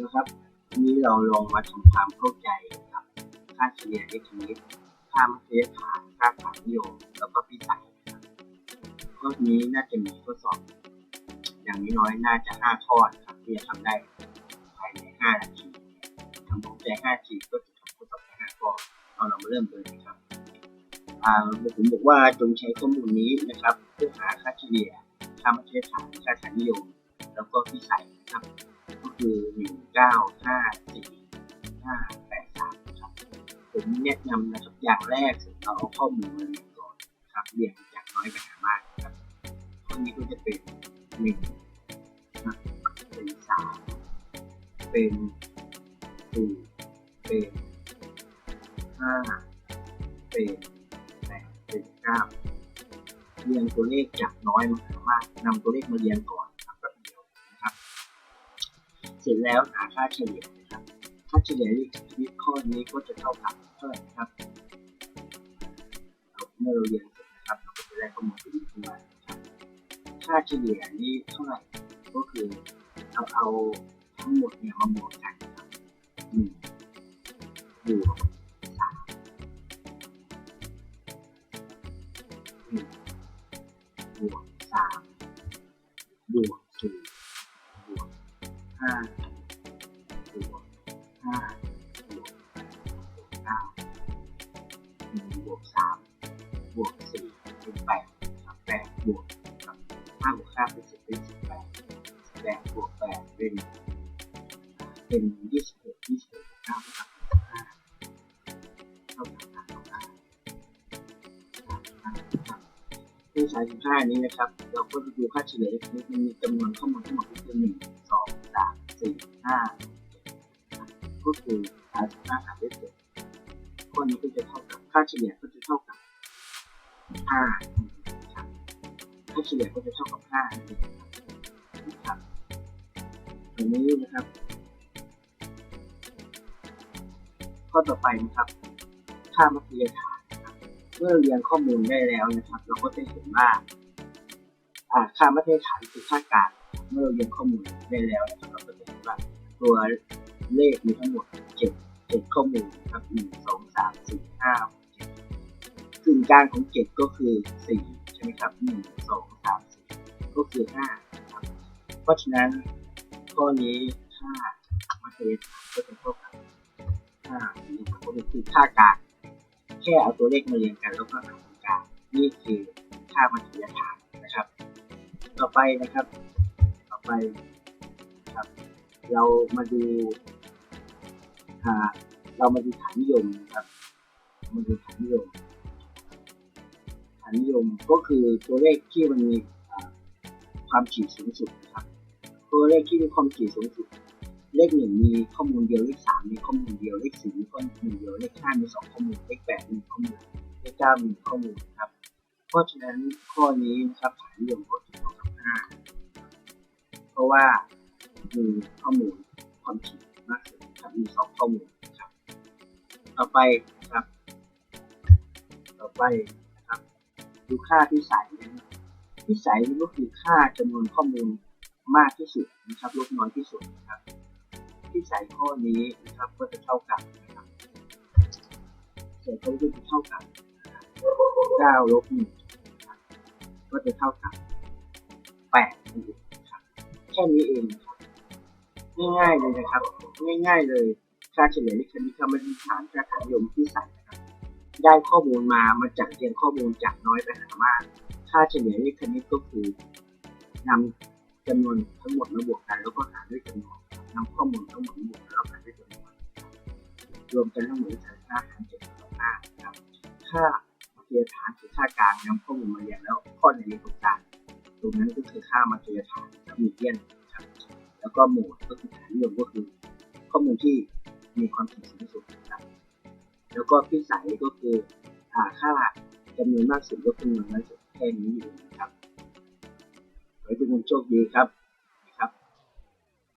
นะครับนนี้เราลองมาทำความเข้าใจกับค่าเฉลี่ยเลขคณิตค่ามัธยฐานค่าฐานนิยมแล้วก็พิสัยนะครับข้อนี้น่าจะมีข้อสอบ อย่างน้อยน่าจะห้าข้อนะครับที่จะทำได้ภายในห้านาทีทำของใจห้านาทีก็จะทำข้อสอบได้ห้าข้อเอาเรามาเริ่มเลยนะครับอ่าผมบอกว่าจงใช้ข้อมูลนี้นะครับ เพื่อหาค่าเฉลี่ยค่ามัธยฐานค่าฐานนิยม แล้วก็พิสัย เก้าห้าสี่ห้าแปดสามครับผมแนะนำนะครับอย่างแรกเราเอาข้อมูลมาเรียงก่อนครับเรียงจากน้อยไปหามากครับข้อนี้ก็จะเป็นหนึ่งนะเป็นสามเป็นสี่เป็นห้าเป็นแปดเป็นเก้าเรียงตัวเลขจากน้อยมาหามากนำตัวเลขมาเรียงก่อน เสร็จแล้วหาค่าเฉลี่ยนะครับ ค่าเฉลี่ยเลขคณิข้อนี้ก็จะเท่ากับเท่าไหร่นครับเมื่อเราเรียนเสร็จนะครับเราก็จะได้ข้อมูลตรงนี้ขึ้นมาครับค่าเฉลี่ยนี้เท่าไหร่ก็คือเราเอาทั้งหมดเนี่ยมาบวกกันครับหนึ่งบวกสามหนึ่งบวกสาม ห้าบวกห้าบวกเก้าหนึ่งบวกสามบวกสี่เป็นแปดแปดบวกห้าบวกห้าเป็นสิบเป็นสิบแปดสิบแปดบวกแปดเป็นเป็นยี่สิบหกยี่สิบหกบวกเก้าเท่ากับห้าเท่ากับห้าเท่ากับห้าครับในสายสิบห้านี้นะครับ เราก็จะดูค่าเฉลี่ยเลขนี้มันมีจำนวนข้อมูลทั้งหมดก็คือหนึ่งสอง สามสี่ห้าก็คือหารห้าหารด้วยเจ็ดข้อนี้ก็จะเท่ากับค่าเฉลี่ยก็จะเท่ากับห้าครับค่าเฉลี่ยก็จะเท่ากับห้านะครับตรงนี้นะครับ ข้อต่อไปนะครับ ค่ามัธยฐานเมื่อเรียงข้อมูลได้แล้วนะครับ เราก็จะเห็นว่าอ่าค่ามัธยฐานคือค่ากลาง เมื่อเราเรียงข้อมูลได้แล้วนะครับเราก็จะเห็นว่าตัวเลขมีทั้งหมดเจ็ดเจ็ดข้อมูลครับหนึ่งสองสามสี่ห้าหกเจ็ดกึ่งกลางของเจ็ดก็คือสี่ใช่ไหมครับหนึ่งสองสามสี่ก็คือห้าครับเพราะฉะนั้นข้อนี้ค่ามัธยฐานก็จะเท่ากับห้านะครับก็คือค่ากลางแค่เอาตัวเลขมาเรียงกันแล้วก็หารกลางนี่คือค่ามัธยฐานนะครับ ต่อไปนะครับ ไปครับ เรามาดูอ่าเรามาดูฐานนิยมนะครับมาดูฐานนิยมฐานนิยมก็คือตัวเลขที่มันมีความถี่สูงสุดนะครับ ตัวเลขที่มีความถี่สูงสุด เลขหนึ่งมีข้อมูลเดียวเลขสามมีข้อมูลเดียวเลขสี่มีข้อมูลเดียวเลขห้ามีสองข้อมูลเลขแปดมีข้อมูลเลขเก้ามีข้อมูลครับ เพราะฉะนั้นข้อนี้นะครับฐานนิยมก็ ราะว่ามีข้อมูลความถี่มากสุดครับมีสองข้อมูลครับ ต่อไปครับ ต่อไปนะครับ ดูค่าพิสัยนะครับพิสัยก็คือค่าจำนวนข้อมูลมากที่สุดนะครับลบน้อยที่สุดนะครับพิสัยข้อนี้นะครับก็จะเท่ากับนะครับเศษก็จะเท่ากับเก้าลบหนึ่งนะครับก็จะเท่ากับแปดนั่นเองครับ แค่นี้เอง ง่ายๆเลยนะครับ ง่าย ๆ เลยค่าเฉลี่ยเลขคณิตคำนวณฐานค่าฐานนิยมที่ใส่นะครับ ได้ข้อมูลมามาจากเรียงข้อมูลจากน้อยไปหามาก ค่าเฉลี่ยเลขคณิตก็คือนำจำนวนทั้งหมดมาบวกกัน แล้วก็หารด้วยจำนวนนำข้อมูลทั้งหมดมาบวกกันแล้วหารด้วยจำนวนรวมกันทั้งหมดเป็นค่าหารเจ็ดต่อห้าครับ ค่ามัธยฐานคือค่ากลางนำข้อมูลมาเรียงแล้วข้อในมีตรงกลาง ตรงนั้นก็คือค่ามัธยฐานกับมีเดียนครับแล้วก็โหมดก็คือฐานนิยมก็คือ ข้อมูลที่มีความถี่สูงสุดนะครับแล้วก็พิสัยก็คือค่าจำนวนมากสุดก็คือจำนวนน้อยสุดแค่นี้เองนะครับขอให้ทุกคนโชคดีครับ